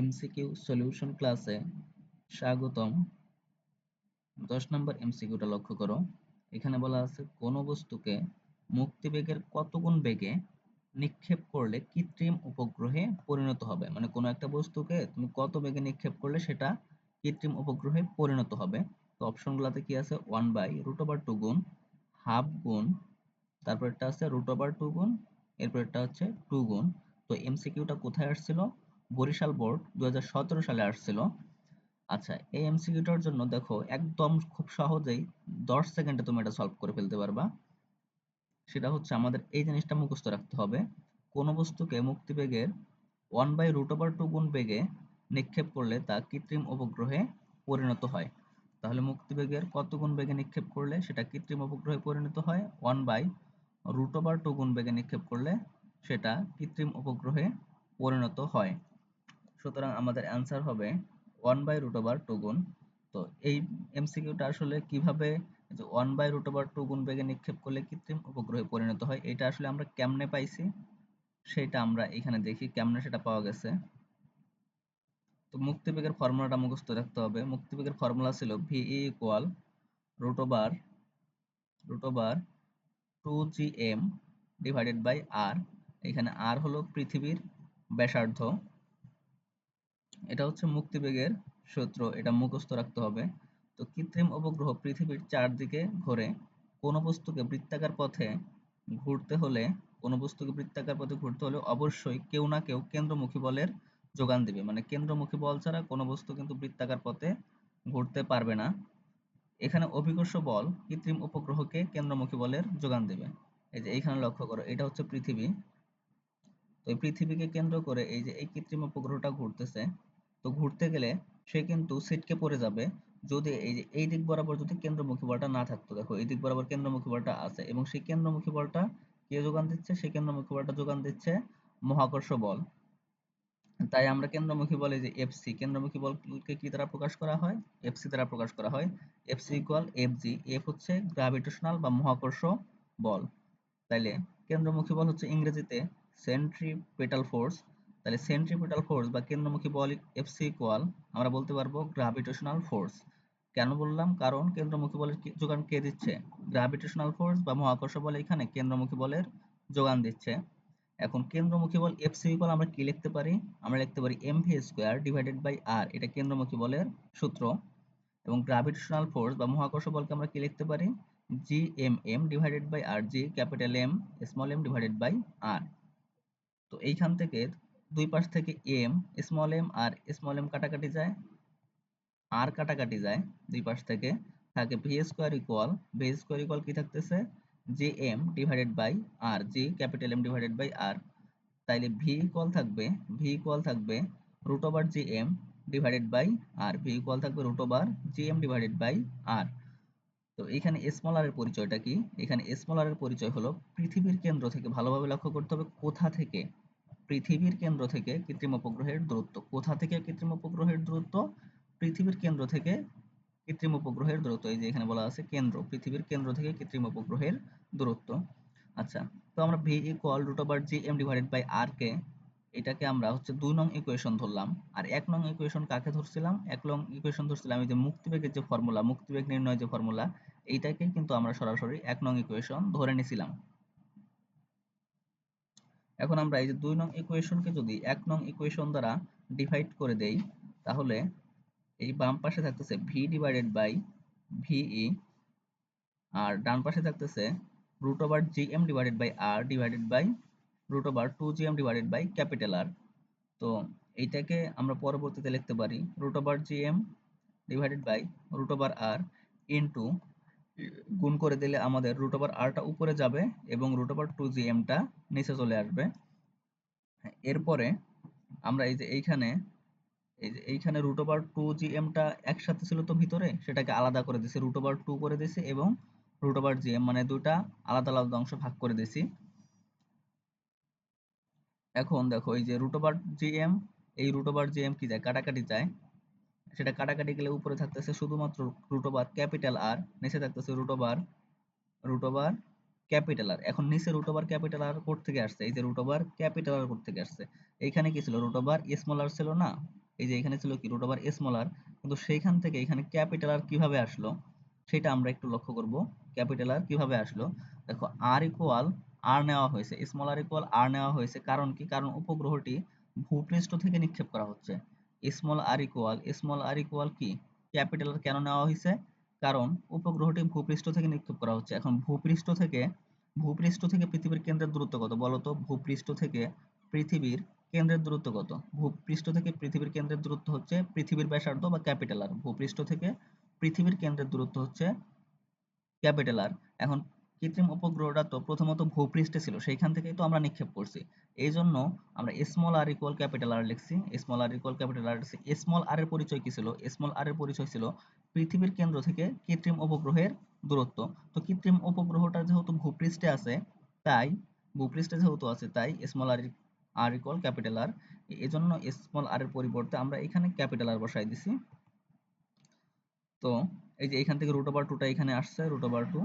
MCQ solution ক্লাসে স্বাগতম। দশ নম্বর এমসিকিউটা লক্ষ্য করো। এখানে বলা আছে, কোনো বস্তুকে মুক্তিবেগের কত গুণ বেগে নিক্ষেপ করলে কৃত্রিম উপগ্রহে পরিণত হবে? মানে কোনো একটা বস্তুকে তুমি কত বেগে নিক্ষেপ করলে সেটা কৃত্রিম উপগ্রহে পরিণত হবে? তো অপশনগুলোতে কি আছে? One by root over two গুণ হাফ গুণ, তারপর একটা আছে রুট ওভার টু গুণ, এরপর একটা হচ্ছে টু গুণ। তো এমসিকিউটা কোথায় আসছিল? বরিশাল বোর্ড দুহাজার সতেরো সালে আসছিল। আচ্ছা এই এমসিকিউটার জন্য দেখো, একদম খুব সহজেই দশ সেকেন্ডে তুমি এটা সলভ করে ফেলতে পারবা। সেটা হচ্ছে আমাদের এই জিনিসটা মুখস্থ রাখতে হবে। কোন বস্তুকে মুক্তিবেগের one by root over two গুণ বেগে নিক্ষেপ করলে তা কৃত্রিম উপগ্রহে পরিণত হয়। তাহলে মুক্তিবেগের কত গুণ বেগে নিক্ষেপ করলে সেটা কৃত্রিম উপগ্রহে পরিণত হয়? One by root over two গুণ বেগে নিক্ষেপ করলে সেটা কৃত্রিম উপগ্রহে পরিণত হয়। সুতরাং আমাদের অ্যান্সার হবে one by root over two গুণ। তো এই এমসিকিউটা আসলে কীভাবে one by root over two গুণ বেগে নিক্ষেপ করলে কৃত্রিম উপগ্রহে পরিণত হয়, এটা আসলে আমরা কেমনে পাইছি? সেটা আমরা এখানে দেখি, কেমনে সেটা পাওয়া গেছে। তো মুক্তিবেগের ফর্মুলাটা মুখস্থ রাখতে হবে। মুক্তিবেগের ফর্মুলা ছিল V equal root over root over two G M divided by R এখানে আর হলো পৃথিবীর ব্যাসার্ধ। এটা হচ্ছে মুক্তিবেগের সূত্র, এটা মুখস্থ রাখতে হবে। তো কৃত্রিম উপগ্রহ পৃথিবীর চারদিকে ঘোরে, কোনো বস্তুকে বৃত্তাকার পথে ঘুরতে হলে, কোনো বস্তুকে বৃত্তাকার পথে ঘুরতে হলে অবশ্যই কেউ না কেউ কেন্দ্রমুখী বলের যোগান দিবে। মানে কেন্দ্রমুখী বল ছাড়া কোনো বস্তু কিন্তু বৃত্তাকার পথে ঘুরতে পারবে না। এখানে অভিকর্ষ বল কৃত্রিম উপগ্রহকে কেন্দ্রমুখী বলের যোগান দেবে। এই যে এইখানে লক্ষ্য করো, এটা হচ্ছে পৃথিবী। তো এই পৃথিবীকে কেন্দ্র করে এই যে এই কৃত্রিম উপগ্রহটা ঘুরতেছে তো ঘুরতে গেলে সে কিন্তু ছিটকে পড়ে যাবে। যদি এই এই দিক বরাবর যদি কেন্দ্রমুখী বলটা না থাকতো, দেখো এই দিক বরাবর কেন্দ্রমুখী বলটা আছে এবং সেই কেন্দ্রমুখী বলটা কে যোগান দিচ্ছে? সেই কেন্দ্রমুখী বলটা যোগান দিচ্ছে মহাকর্ষ বল। তাই আমরা কেন্দ্রমুখী বলে যে এফসি কেন্দ্রমুখী বলকে কি দ্বারা প্রকাশ করা হয়? এফসি দ্বারা প্রকাশ করা হয়। এফসি ইকুয়াল এফজি এফ হচ্ছে গ্রাভিটেশনাল বা মহাকর্ষ বল। তাইলে কেন্দ্রমুখী বল হচ্ছে ইংরেজিতে সেন্ট্রিপেটাল ফোর্স তাহলে সেন্ট্রিপিটাল ফোর্স বা কেন্দ্রমুখী বল এফসি ইকুয়াল আমরা বলতে পারব গ্রাভিটেশনাল ফোর্স কেন বললাম? কারণ কেন্দ্রমুখী বলের যোগান কে দিচ্ছে? গ্রাভিটেশনাল ফোর্স বা মহাকর্ষ বল এখানে কেন্দ্রমুখী বলের যোগান দিচ্ছে। এখন কেন্দ্রমুখী বল এফসি ইকুয়াল আমরা কি লিখতে পারি? আমরা লিখতে পারি M V square divided by R এটা কেন্দ্রমুখী বলের সূত্র। এবং গ্রাভিটেশনাল ফোর্স বা মহাকর্ষ বলকে আমরা কি লিখতে পারি? G M M divided by R G capital M small M divided by R তো এইখান থেকে দুই পাশ থেকে এম স্মল এম আর স্মল এম কাটাকাটি যায়। আর কাটাকাটি যায় দুই পাশ থেকে। থাকে V square equal V square equal কি থাকতেছে? G M divided by R G capital M divided by R তাইলে ভি ইকুয়াল থাকবে ভি ইকুয়াল থাকবে root over G M divided by R V equal থাকবে root over G M divided by R তো এখানে small R এর পরিচয়টা কি? এখানে স্মল আর এর পরিচয় হলো পৃথিবীর কেন্দ্র থেকে ভালোভাবে লক্ষ্য করতে হবে কোথা থেকে? পৃথিবীর কেন্দ্র থেকে কৃত্রিম উপগ্রহের দূরত্ব। কোথা থেকে কৃত্রিম উপগ্রহের দূরত্ব? পৃথিবীর কেন্দ্র থেকে কৃত্রিম উপগ্রহের দূরত্ব। এই যে এখানে বলা আছে কেন্দ্র, পৃথিবীর কেন্দ্র থেকে কৃত্রিম উপগ্রহের দূরত্ব। আচ্ছা তো আমরা V equal root over G M divided by R কে এটাকে আমরা হচ্ছে দুই নং ইকুয়েশন ধরলাম। আর এক নং ইকুয়েশন কাকে ধরছিলাম? এক নং ইকুয়েশন ধরছিলাম এই যে মুক্তিবেগের যে ফর্মুলা মুক্তিবেগ নির্ণয় যে ফর্মুলা এইটাকে কিন্তু আমরা সরাসরি এক নং ইকুয়েশন ধরে নিছিলাম। এখন আমরা এই যে দুই নং ইকুয়েশনকে যদি এক নং ইকুয়েশন দ্বারা ডিভাইড করে দেই, তাহলে এই বাম পাশে থাকতেছে V divided by V E R ডান পাশে থাকতেছে root over G M divided by R divided by root over two G M divided by capital R তো এইটাকে আমরা পরবর্তীতে লিখতে পারি root over G M divided by root over R into গুণ করে দিলে আমাদের রুট ওভার আরটা উপরে যাবে এবং রুট ওভার টু জি এমটা নিচে চলে আসবে। এরপরে আমরা এই যে এইখানে, এই যে এইখানে রুট ওভার টু জি এমটা একসাথে ছিল তো ভিতরে, সেটাকে আলাদা করে দিছি। রুট ওভার টু করে দিছি এবং রুট ওভার জি এম মানে দুটা আলাদা আলাদা অংশ ভাগ করে দিছি। এখন দেখো এই যে রুট ওভার জি এম এই রুট ওভার জি এম কি যায়? কাটাকাটি যায়। সেটা কাটাকাটি গেলে উপরে থাকতেছে শুধুমাত্র রুট ওভার ক্যাপিটাল আর নিচে থাকতেছে root over root over capital R এখন নিচে রুট ওভার ক্যাপিটাল আর কোড থেকে আসছে? এই যে রুট ওভার ক্যাপিটাল আর কোড থেকে আসছে? এইখানে কি ছিল? রুট ওভার স্মল আর ছিল না? এই যে এখানে ছিল কি? রুট ওভার স্মল আর কিন্তু সেইখান থেকে এখানে ক্যাপিটাল আর কীভাবে আসলো? সেটা আমরা একটু লক্ষ্য করব। ক্যাপিটাল আর কীভাবে আসলো? দেখো আর ইকুয়াল আর নেওয়া হয়েছে। স্মল আর ইকুয়াল আর নেওয়া হয়েছে। কারণ কি? কারণ উপগ্রহটি ভূপৃষ্ঠ থেকে নিক্ষেপ করা হচ্ছে। Small R equal small R equal কি? ক্যাপিটাল আর কেন নেওয়া হয়েছে কারণ উপগ্রহটি ভূপৃষ্ঠ থেকে নিক্ষেপ করা হচ্ছে। এখন ভূপৃষ্ঠ থেকে ভূপৃষ্ঠ থেকে পৃথিবীর কেন্দ্রের দূরত্ব কত? বলতো ভূপৃষ্ঠ থেকে পৃথিবীর কেন্দ্রের দূরত্ব কত? ভূপৃষ্ঠ থেকে পৃথিবীর কেন্দ্রের দূরত্ব হচ্ছে পৃথিবীর ব্যাসার্ধ বা ক্যাপিটাল আর ভূপৃষ্ঠ থেকে পৃথিবীর কেন্দ্রের দূরত্ব হচ্ছে ক্যাপিটাল আর এখন কৃত্রিম উপগ্রহটা তো প্রথমত ভূপৃষ্ঠে ছিল, সেইখান থেকেই তো আমরা নিক্ষেপ করছি। এই জন্য আমরা small R equal capital R লিখছি। Small R equal capital R small R এর পরিচয় কি ছিল? স্মল আর এর পরিচয় ছিল পৃথিবীর কেন্দ্র থেকে কৃত্রিম উপগ্রহের দূরত্ব। তো কৃত্রিম উপগ্রহটা যেহেতু ভূপৃষ্ঠে আছে, তাই ভূপৃষ্ঠে যেহেতু আছে, তাই small R R equal capital R এজন্য স্মল আর এর পরিবর্তে আমরা এখানে ক্যাপিটাল আর বসাই দিছি। তো এই যে এখান থেকে রুট ওভার টুটা এখানে আসছে রুট ওভার টু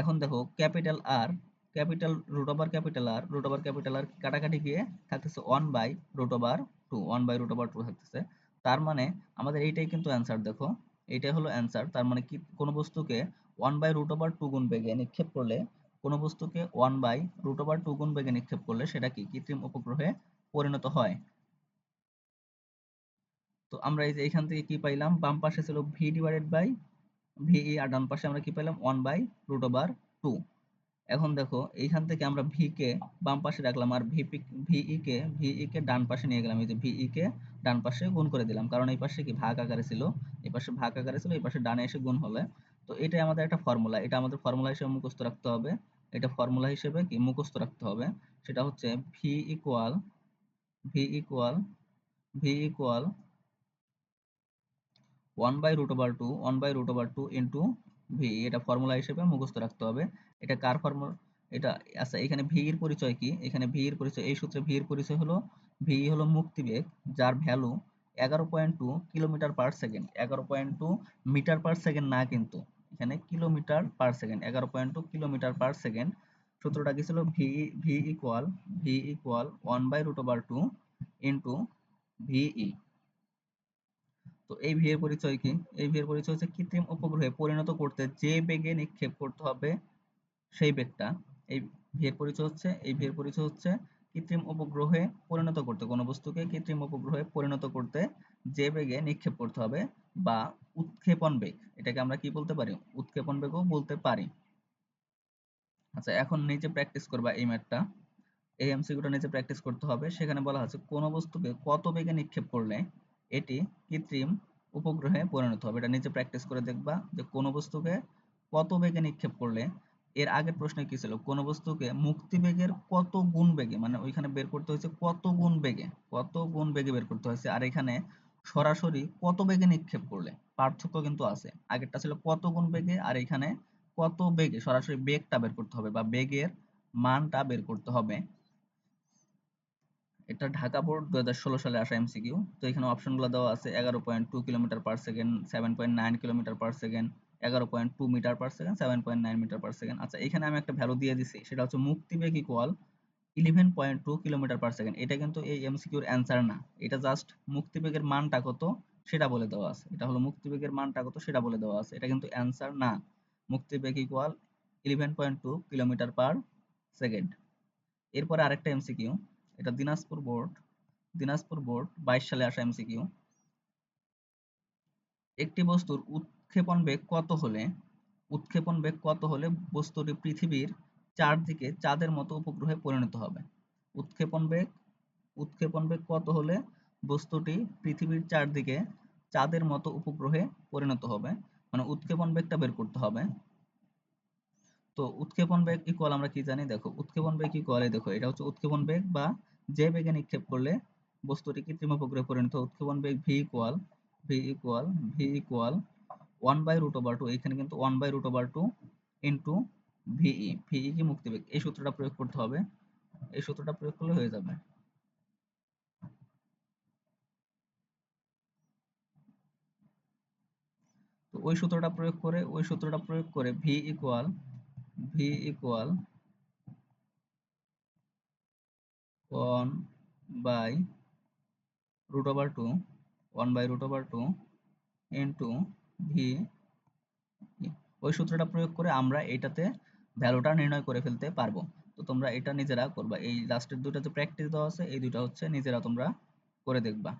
এখন দেখো capital R capital root over capital R root over capital R কাটাকাটি গিয়ে থাকতেছে one by root over two one by root over two থাকতেছে। তার মানে আমাদের এইটাই কিন্তু অ্যান্সার দেখো। এইটাই হলো অ্যান্সার তার মানে কি কোনো বস্তুকে one by root over two গুণ বেগে নিক্ষেপ করলে, কোনো বস্তুকে one by root over two গুণ বেগে নিক্ষেপ করলে সেটা কি? কৃত্রিম উপগ্রহে পরিণত হয়। তো আমরা এই যে এখান থেকে কি পাইলাম? বাম পাশে ছিল V divided by V E R ডান পাশে আমরা কি পেলাম? One by root over two এখন দেখো, এইখান থেকে আমরা ভি কে বাম পাশে রাখলাম আর ভিপি ভিই কে ভিই কে ডান পাশে নিয়ে গেলাম। এই যে ভিই কে ডান পাশে গুণ করে দিলাম। কারণ এই পাশে কি ভাগ আকারে ছিল? এই পাশে ভাগ আকারে ছিল, এই পাশে ডানে এসে গুণ হলে। তো এটাই আমাদের একটা ফর্মুলা এটা আমাদের ফর্মুলা হিসেবে মুখস্থ রাখতে হবে। এটা ফর্মুলা হিসেবে কি? মুখস্থ রাখতে হবে। সেটা হচ্ছে V equal V equal V equal one by root over two one by root over two into V এটা ফর্মুলা হিসেবে মুখস্থ রাখতে হবে। এটা কার ফর্মুলা এটা আচ্ছা এখানে ভি এর পরিচয় কি? এখানে ভি এর পরিচয়, এই সূত্রে ভি এর পরিচয় হলো ভি হলো মুক্তিবেগ, যার ভ্যালু এগারো point two kilometre per second এগারো point two metre per second না কিন্তু, এখানে কিলোমিটার পার সেকেন্ড এগারো point two kilometre per second সূত্রটা কি ছিল? V V equal V equal one by root over two into V E তো এই ভি এর পরিচয় কি? এই ভি এর পরিচয় হচ্ছে কৃত্রিম উপগ্রহে পরিণত করতে যে বেগে নিক্ষেপ করতে হবে সেই বেগটা। এই ভি এর পরিচয় হচ্ছে, এই ভি এর পরিচয় হচ্ছে কৃত্রিম উপগ্রহে পরিণত করতে। কোনো বস্তুকে কৃত্রিম উপগ্রহে পরিণত করতে যে বেগে নিক্ষেপ করতে হবে বা উৎক্ষেপণ বেগ। এটাকে আমরা কি বলতে পারি? উৎক্ষেপণ বেগও বলতে পারি। আচ্ছা এখন নিচে প্র্যাকটিস করবা এই ম্যাথটা এই এমসিকিউটা নিচে প্র্যাকটিস করতে হবে। সেখানে বলা আছে কোন বস্তুকে কত বেগে নিক্ষেপ করলে এটি কৃত্রিম উপগ্রহে পরিণত হবে। এটা নিচে প্র্যাকটিস করে দেখবা যে কোন বস্তুকে কত বেগে নিক্ষেপ করলে, এর আগের প্রশ্ন কি ছিল? কোন বস্তুকে মুক্তি বেগের কত গুণ বেগে মানে ওইখানে বের করতে হয়েছে কত গুণ বেগে, কত গুণ বেগে বের করতে হয়েছে, আর এখানে সরাসরি কত বেগে নিক্ষেপ করলে? পার্থক্য কিন্তু আছে। আগেরটা ছিল কত গুণ বেগে, আর এখানে কত বেগে, সরাসরি বেগটা বের করতে হবে বা বেগের মানটা বের করতে হবে। এটা ঢাকা বোর্ড দু হাজার ষোলো সালে আসা এমসিকিউ তো এখানে অপশনগুলো দেওয়া আছে এগারো point two kilometre per second seven point nine kilometre per second, এগারো point two metre per second seven point nine metre per second. আচ্ছা এখানে আমি একটা ভ্যালু দিয়ে দিছি, সেটা হচ্ছে মুক্তিবেগ equal eleven point two kilometre per second. এটা কিন্তু এই এমসিকিউর অ্যান্সার না, এটা জাস্ট মুক্তিবেগের মানটা কত সেটা বলে দেওয়া আছে। এটা হলো মুক্তিবেগের মানটা কত সেটা বলে দেওয়া আছে, এটা কিন্তু অ্যান্সার না। মুক্তিবেগ equal eleven point two kilometre per second. এরপরে আরেকটা এমসিকিউ এটা দিনাজপুর বোর্ড দিনাজপুর বোর্ড বাইশ সালে আসা এমসিকিউ একটি বস্তুর উৎক্ষেপণ বেগ কত হলে, উৎক্ষেপণ বেগ কত হলে বস্তুটি পৃথিবীর চারদিকে চাঁদের মতো উপগ্রহে পরিণত হবে? উৎক্ষেপণ বেগ উৎক্ষেপণ বেগ কত হলে বস্তুটি পৃথিবীর চারদিকে চাঁদের মতো উপগ্রহে পরিণত হবে? মানে উৎক্ষেপণ বেগটা বের করতে হবে। তো উৎক্ষেপণ বেগ ইকুয়াল আমরা কি জানি? দেখো, উৎক্ষেপণ বেগ ইকুয়াল দেখো, এটা হচ্ছে উৎক্ষেপণ বেগ বা যে বেগে নিক্ষেপ করলে বস্তুটি কৃত্রিম উপগ্রহে পরিণত উৎক্ষেপণ বেগ V equal V equal V equal one by root over two এখানে কিন্তু one by root over two into V E V E কি মুক্তিবেগ এই সূত্রটা প্রয়োগ করতে হবে, এই সূত্রটা প্রয়োগ করলে হয়ে যাবে। তো ওই সূত্রটা প্রয়োগ করে, ওই সূত্রটা প্রয়োগ করে V equal V equal one by root over two one by root over two into V ওই সূত্রটা প্রয়োগ করে আমরা এটাতে ভ্যালুটা নির্ণয় করে ফেলতে পারব। তো তোমরা এটা নিজেরা করবা। এই লাস্টের দুটো যে প্র্যাকটিস দেওয়া আছে, এই দুটো হচ্ছে নিজেরা তোমরা করে দেখবা।